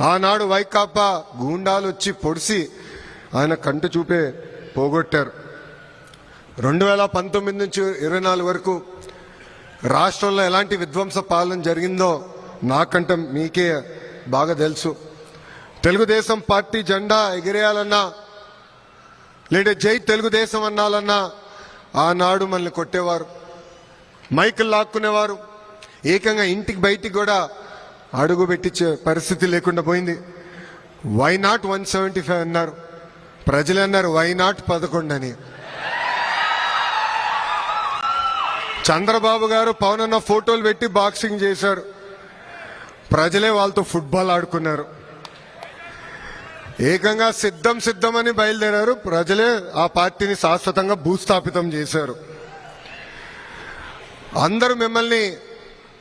ఆనాడు వైకాపా గూండాలు వచ్చి పొడిసి ఆయన కంటి చూపే పోగొట్టారు. రెండు వేల పంతొమ్మిది నుంచి ఇరవై నాలుగు వరకు రాష్ట్రంలో ఎలాంటి విధ్వంస పాలన జరిగిందో నాకంటే మీకే బాగా తెలుసు. తెలుగుదేశం పార్టీ జెండా ఎగిరేయాలన్నా లేదా జై తెలుగుదేశం అన్నాలన్నా ఆనాడు మనల్ని కొట్టేవారు. మైకులు లాక్కునేవారు. ఏకంగా ఇంటికి బయటికి కూడా అడుగు పెట్టించే పరిస్థితి లేకుండా పోయింది. Why not one seventy five అన్నారు. ప్రజలు అన్నారు వై నాట్ పదకొండు అని చంద్రబాబు గారు పవన్ అన్న ఫోటోలు పెట్టి బాక్సింగ్ చేశారు. ప్రజలే వాళ్ళతో ఫుట్బాల్ ఆడుకున్నారు. ఏకంగా సిద్ధం సిద్ధమని బయలుదేరారు. ప్రజలే ఆ పార్టీని శాశ్వతంగా భూస్థాపితం చేశారు. అందరూ మిమ్మల్ని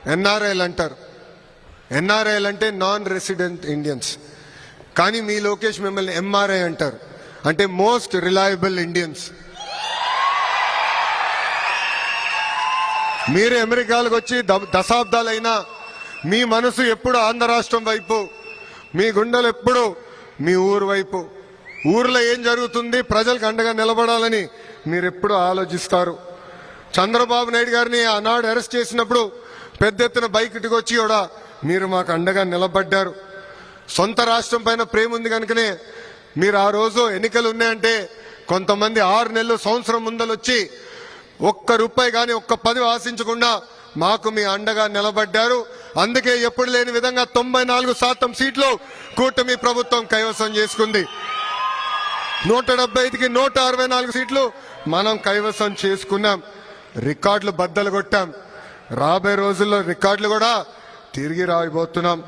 ఎన్ఆర్ఐలు అంటారు. ఎన్ఆర్ఐలు అంటే నాన్ రెసిడెంట్ ఇండియన్స్ కానీ మీ లోకేష్ మిమ్మల్ని ఎంఆర్ఐ అంటారు. అంటే మోస్ట్ రిలయబుల్ ఇండియన్స్ మీరు అమెరికాలకు వచ్చి ద- దశాబ్దాలైనా మీ మనసు ఎప్పుడు ఆంధ్ర రాష్ట్రం వైపు మీ గుండెలు ఎప్పుడు మీ ఊరు వైపు. ఊర్లో ఏం జరుగుతుంది ప్రజలకు అండగా నిలబడాలని మీరు ఎప్పుడు ఆలోచిస్తారు. చంద్రబాబు నాయుడు గారిని ఆనాడు అరెస్ట్ చేసినప్పుడు పెద్ద ఎత్తున బైక్ ఇటుకొచ్చి కూడా మీరు మాకు అండగా నిలబడ్డారు. సొంత రాష్ట్రం పైన ప్రేమ ఉంది కనుకనే మీరు ఆ రోజు ఎన్నికలు ఉన్నాయంటే కొంతమంది ఆరు నెలలు సంవత్సరం ముందలొచ్చి ఒక్క రూపాయి కానీ ఒక్క పది ఆశించకుండా మాకు మీ అండగా నిలబడ్డారు. అందుకే ఎప్పుడు లేని విధంగా తొంభై నాలుగు శాతం సీట్లు కూటమి ప్రభుత్వం కైవసం చేసుకుంది. నూట డెబ్బై ఐదుకి నూట అరవై నాలుగు సీట్లు మనం కైవసం చేసుకున్నాం. రికార్డులు బద్దలు కొట్టాం. రాబోయే రోజుల్లో రికార్డులు కూడా తిరిగి రాయబోతున్నాం.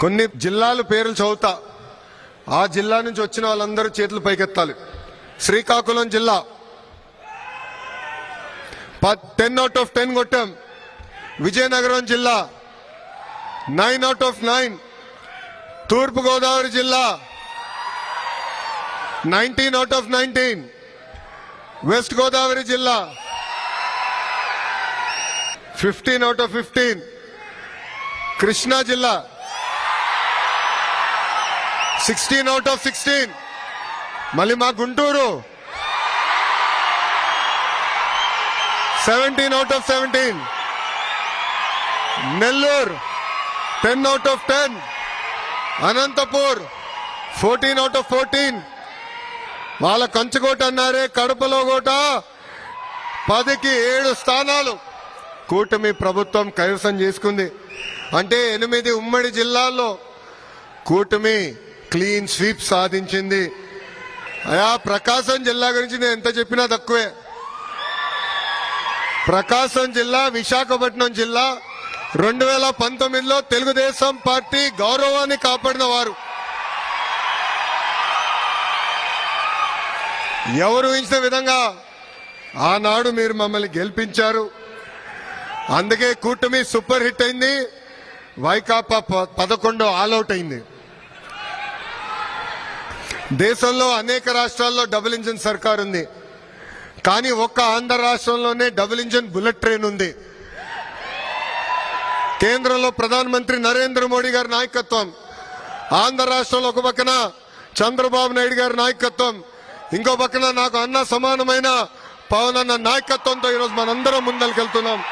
కొన్ని జిల్లాల పేర్లు చదువుతా. ఆ జిల్లా నుంచి వచ్చిన వాళ్ళందరూ చేతులు పైకెత్తాలి. శ్రీకాకుళం జిల్లా. టెన్ అవుట్ ఆఫ్ టెన్ కొట్టాం. విజయనగరం జిల్లా. Nine out of nine Thurpu Godavari జిల్లా. Nineteen out of nineteen west Godavari జిల్లా. Fifteen out of fifteen Krishna జిల్లా. సిక్స్టీన్ అవుట్ ఆఫ్ సిక్స్టీన్ మళ్ళీ మా Guntur. Seventeen out of seventeen Nellore. Ten out of ten Anantapur. Fourteen out of fourteen వాళ్ళ కంచుకోట అన్నారే కడపలో కోట పదికి ఏడు స్థానాలు. కూటమి ప్రభుత్వం కైవసం చేసుకుంది. అంటే ఎనిమిది ఉమ్మడి జిల్లాల్లో కూటమి క్లీన్ స్వీప్ సాధించింది. అయా ప్రకాశం జిల్లా గురించి నేను ఎంత చెప్పినా తక్కువే. ప్రకాశం జిల్లా విశాఖపట్నం జిల్లా రెండు వేల పంతొమ్మిదిలో తెలుగుదేశం పార్టీ గౌరవాన్ని కాపాడిన వారు. ఎవరు ఊహించిన విధంగా ఆనాడు మీరు మమ్మల్ని గెలిపించారు. అందుకే కూటమి సూపర్ హిట్ అయింది. వైకాపా ప- పదకొండు ఆల్అౌట్ అయింది. దేశంలో అనేక రాష్ట్రాల్లో డబుల్ ఇంజిన్ సర్కార్ ఉంది. కానీ ఒక్క ఆంధ్ర రాష్ట్రంలోనే డబుల్ ఇంజిన్ బుల్లెట్ ట్రైన్ ఉంది. కేంద్రంలో ప్రధానమంత్రి నరేంద్ర మోడీ గారి నాయకత్వం. ఆంధ్ర రాష్ట్రంలో ఒక పక్కన చంద్రబాబు నాయుడు గారి నాయకత్వం. ఇంకో పక్కన నాకు అన్న సమానమైన పవన్ అన్న నాయకత్వంతో ఈరోజు మనందరం వెళ్తున్నాం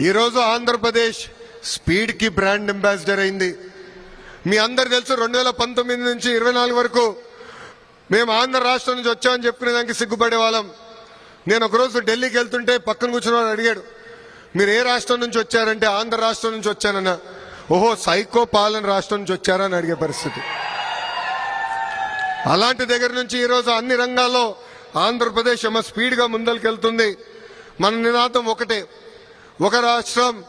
ఈరోజు ఆంధ్రప్రదేశ్ స్పీడ్కి బ్రాండ్ అంబాసిడర్ అయింది. మీ అందరు తెలుసు రెండు వేల పంతొమ్మిది నుంచి ఇరవై నాలుగు వరకు మేము ఆంధ్ర రాష్ట్రం నుంచి వచ్చామని చెప్పుకునే దానికి సిగ్గుపడే వాళ్ళం. నేను ఒకరోజు ఢిల్లీకి వెళ్తుంటే పక్కన కూర్చున్న వాడు అడిగాడు మీరు ఏ రాష్ట్రం నుంచి వచ్చారంటే ఆంధ్ర రాష్ట్రం నుంచి వచ్చానన్న. ఓహో సైకో పాలన రాష్ట్రం నుంచి వచ్చారా? అని అడిగే పరిస్థితి. అలాంటి దగ్గర నుంచి ఈరోజు అన్ని రంగాల్లో ఆంధ్రప్రదేశ్ ఏమో స్పీడ్గా ముందరికెళ్తుంది. మన నినాదం ఒకటే ఒక రాష్ట్రం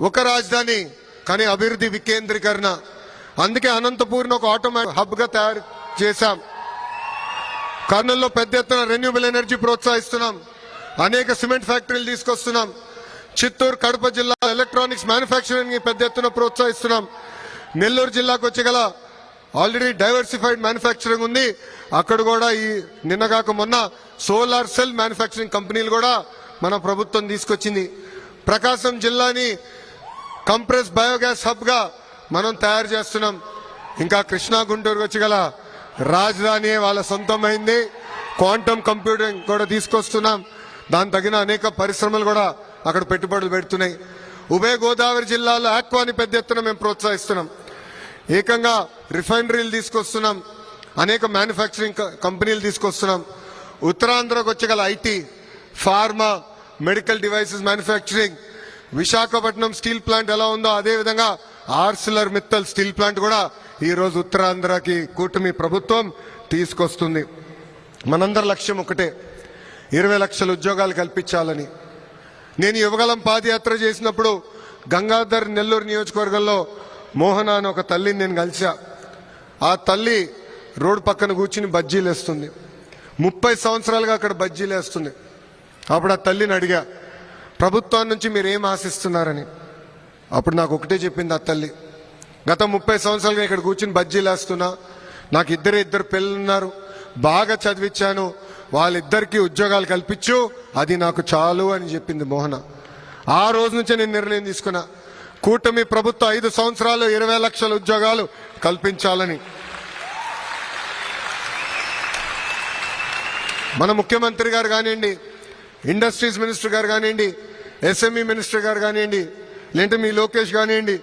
ఒక రాజధాని కానీ అభివృద్ధి వికేంద్రీకరణ. అందుకే అనంతపూర్ని ఒక ఆటోమేటిక్ హబ్గా తయారు చేశాం. కర్నూలులో పెద్ద ఎత్తున రెన్యూబుల్ ఎనర్జీ ప్రోత్సహిస్తున్నాం. అనేక సిమెంట్ ఫ్యాక్టరీలు తీసుకొస్తున్నాం. చిత్తూరు కడప జిల్లా ఎలక్ట్రానిక్స్ మ్యానుఫ్యాక్చరింగ్ పెద్ద ఎత్తున ప్రోత్సహిస్తున్నాం. నెల్లూరు జిల్లాకు వచ్చగల ఆల్రెడీ డైవర్సిఫైడ్ మ్యానుఫ్యాక్చరింగ్ ఉంది. అక్కడ కూడా ఈ నిన్నగాక మొన్న సోలార్ సెల్ మ్యానుఫ్యాక్చరింగ్ కంపెనీలు కూడా మన ప్రభుత్వం తీసుకొచ్చింది. ప్రకాశం జిల్లాని కంప్రెస్ బయోగ్యాస్ హబ్గా మనం తయారు చేస్తున్నాం. ఇంకా కృష్ణా గుంటూరు వచ్చి గల రాజధాని వాళ్ళ సొంతమైంది. క్వాంటమ్ కంప్యూటింగ్ కూడా తీసుకొస్తున్నాం. దాని తగిన అనేక పరిశ్రమలు కూడా అక్కడ పెట్టుబడులు పెడుతున్నాయి. ఉభయ గోదావరి జిల్లాలో ఆక్వాని పెద్ద ఎత్తున మేము ప్రోత్సహిస్తున్నాం. ఏకంగా రిఫైనరీలు తీసుకొస్తున్నాం. అనేక మ్యానుఫ్యాక్చరింగ్ క- కంపెనీలు తీసుకొస్తున్నాం. ఉత్తరాంధ్రకు వచ్చి గల IT pharma medical devices manufacturing. Visakhapatnam steel plant ఎలా ఉందో అదే విధంగా ఆర్సిలర్ మిత్తల్ స్టీల్ ప్లాంట్ కూడా ఈరోజు ఉత్తరాంధ్రకి కూటమి ప్రభుత్వం తీసుకొస్తుంది. మనందరి లక్ష్యం ఒకటే. ఇరవై లక్షల ఉద్యోగాలు కల్పించాలని. నేను యువగలం పాదయాత్ర చేసినప్పుడు గంగాధర్ నెల్లూరు నియోజకవర్గంలో మోహన అని ఒక తల్లిని నేను కలిసా ఆ తల్లి రోడ్డు పక్కన కూర్చుని బజ్జీలు వేస్తుంది ముప్పై సంవత్సరాలుగా అక్కడ బజ్జీలు వేస్తుంది అప్పుడు ఆ తల్లిని అడిగా ప్రభుత్వం నుంచి మీరు ఏం ఆశిస్తున్నారని? అప్పుడు నాకు ఒకటే చెప్పింది ఆ తల్లి గత ముప్పై సంవత్సరాలుగా ఇక్కడ కూర్చుని బజ్జీలేస్తున్నా నాకు ఇద్దరు ఇద్దరు పిల్లలు ఉన్నారు బాగా చదివించాను వాళ్ళిద్దరికీ ఉద్యోగాలు కల్పించు అది నాకు చాలు అని చెప్పింది మోహన. ఆ రోజు నుంచే నేను నిర్ణయం తీసుకున్నా కూటమి ప్రభుత్వం ఐదు సంవత్సరాలు ఇరవై లక్షల ఉద్యోగాలు కల్పించాలని. మన ముఖ్యమంత్రి గారు కానివ్వండి ఇండస్ట్రీస్ మినిస్టర్ గారు కానివ్వండి ఎస్ఎంఈ మినిస్టర్ గారు కానివ్వండి లేదంటే మీ లోకేష్ కానివ్వండి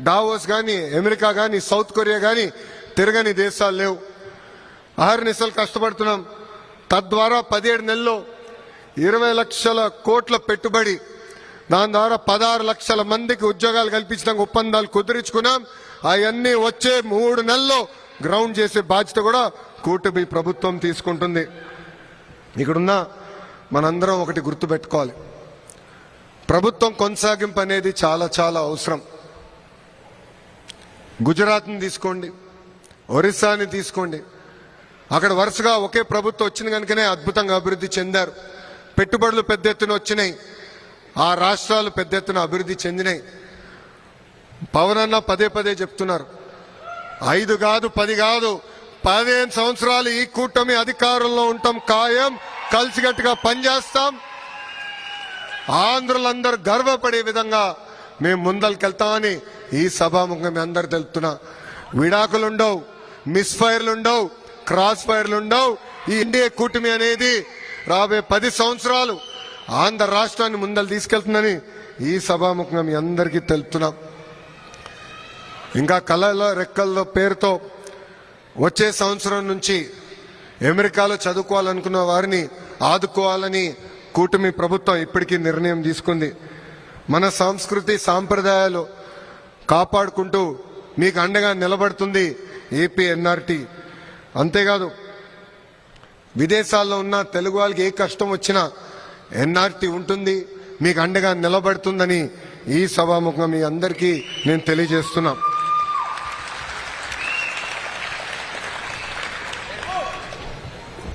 డావోస్ కానీ అమెరికా కానీ సౌత్ కొరియా కానీ తిరగని దేశాలు లేవు. అహర్నిశలు కష్టపడుతున్నాం. తద్వారా పదిహేడు నెలల్లో ఇరవై లక్షల కోట్ల పెట్టుబడి దాని ద్వారా పదహారు లక్షల మందికి ఉద్యోగాలు కల్పించడానికి ఒప్పందాలు కుదిరించుకున్నాం. అవన్నీ వచ్చే మూడు నెలల్లో గ్రౌండ్ చేసే బాధ్యత కూడా కూటమి ప్రభుత్వం తీసుకుంటుంది. ఇక్కడున్న మనందరం ఒకటి గుర్తుపెట్టుకోవాలి. ప్రభుత్వం కొనసాగింపు అనేది చాలా చాలా అవసరం. గుజరాత్ని తీసుకోండి ఒరిస్సాని తీసుకోండి. అక్కడ వరుసగా ఒకే ప్రభుత్వం వచ్చింది కనుకనే అద్భుతంగా అభివృద్ధి చెందారు. పెట్టుబడులు పెద్ద ఎత్తున వచ్చినాయి. ఆ రాష్ట్రాలు పెద్ద ఎత్తున అభివృద్ధి చెందినాయి. పవన్ అన్న పదే పదే చెప్తున్నారు. ఐదు కాదు పది కాదు. పదిహేను సంవత్సరాలు ఈ కూటమి అధికారంలో ఉంటాం ఖాయం. కలిసికట్టుగా పనిచేస్తాం. ఆంధ్రులందరూ గర్వపడే విధంగా మేము ముందరికెళ్తామని ఈ సభాముఖం మీ అందరు తెలుపుతున్నా. విడాకులుండవు మిస్ ఫైర్లు ఉండవు క్రాస్ ఫైర్లు ఉండవు ఈ ఇండియా కూటమి అనేది రాబోయే పది సంవత్సరాలు ఆంధ్ర రాష్ట్రాన్ని ముందలు తీసుకెళ్తుందని ఈ సభాముఖంగా మీ అందరికీ తెలుపుతున్నాం. ఇంకా కళలో రెక్కల్లో పేరుతో వచ్చే సంవత్సరం నుంచి అమెరికాలో చదువుకోవాలనుకున్న వారిని ఆదుకోవాలని కూటమి ప్రభుత్వం ఇప్పటికీ నిర్ణయం తీసుకుంది. మన సంస్కృతి సాంప్రదాయాలు కాపాడుకుంటూ మీకు అండగా నిలబడుతుంది ఏపీ ఎన్ఆర్టీ. అంతేకాదు విదేశాల్లో ఉన్న తెలుగు వాళ్ళకి ఏ కష్టం వచ్చినా ఎన్ఆర్టీ ఉంటుంది మీకు అండగా నిలబడుతుందని ఈ సభాముఖంగా మీ అందరికీ నేను తెలియజేస్తున్నాను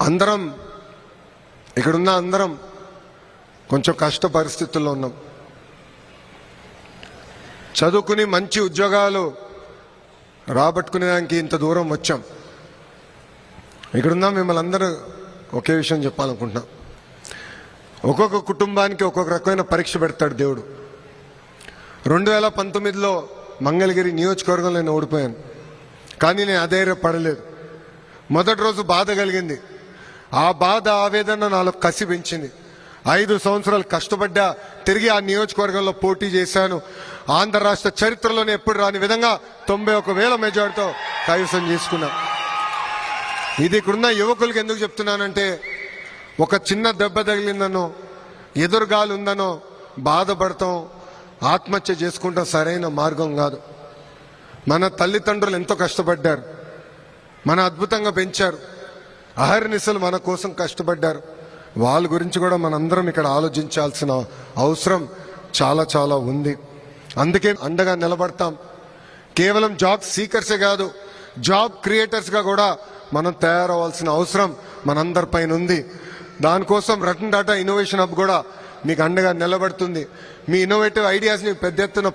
అందరం ఇక్కడున్న అందరం కొంచెం కష్ట పరిస్థితుల్లో ఉన్నాం. చదువుకుని మంచి ఉద్యోగాలు రాబట్టుకునేదానికి ఇంత దూరం వచ్చాం. ఇక్కడున్న మిమ్మల్ని అందరూ ఒకే విషయం చెప్పాలనుకుంటున్నాం. ఒక్కొక్క కుటుంబానికి ఒక్కొక్క రకమైన పరీక్ష పెడతాడు దేవుడు. రెండు వేల పంతొమ్మిదిలో మంగళగిరి నియోజకవర్గంలో నేను ఓడిపోయాను. కానీ నేను అధైర్యపడలేదు. మొదటి రోజు బాధ కలిగింది. ఆ బాధ ఆవేదన నాలో కసి పెంచింది. ఐదు సంవత్సరాలు కష్టపడ్డా తిరిగి ఆ నియోజకవర్గంలో పోటీ చేశాను. ఆంధ్ర రాష్ట్ర చరిత్రలోనే ఎప్పుడు రాని విధంగా తొంభై ఒక వేల మెజార్టీతో కైవసం చేసుకున్నా. ఇది ఇక్కడున్న యువకులకు ఎందుకు చెప్తున్నానంటే ఒక చిన్న దెబ్బ తగిలిందనో ఎదురుగాలు ఉందనో బాధపడతాం ఆత్మహత్య చేసుకుంటాం సరైన మార్గం కాదు. మన తల్లిదండ్రులు ఎంతో కష్టపడ్డారు. మన అద్భుతంగా పెంచారు. అహర్నిశలు మన కోసం కష్టపడ్డారు. వాళ్ళ గురించి కూడా మనందరం ఇక్కడ ఆలోచించాల్సిన అవసరం చాలా చాలా ఉంది. అందుకే అండగా నిలబడతాం. కేవలం జాబ్ సీకర్సే కాదు జాబ్ క్రియేటర్స్గా కూడా మనం తయారవ్వాల్సిన అవసరం మనందరిపైన ఉంది. దానికోసం రతన్ డాటా ఇన్నోవేషన్ హబ్ కూడా మీకు అండగా నిలబడుతుంది. మీ ఇన్నోవేటివ్ ఐడియాస్ని పెద్ద ఎత్తున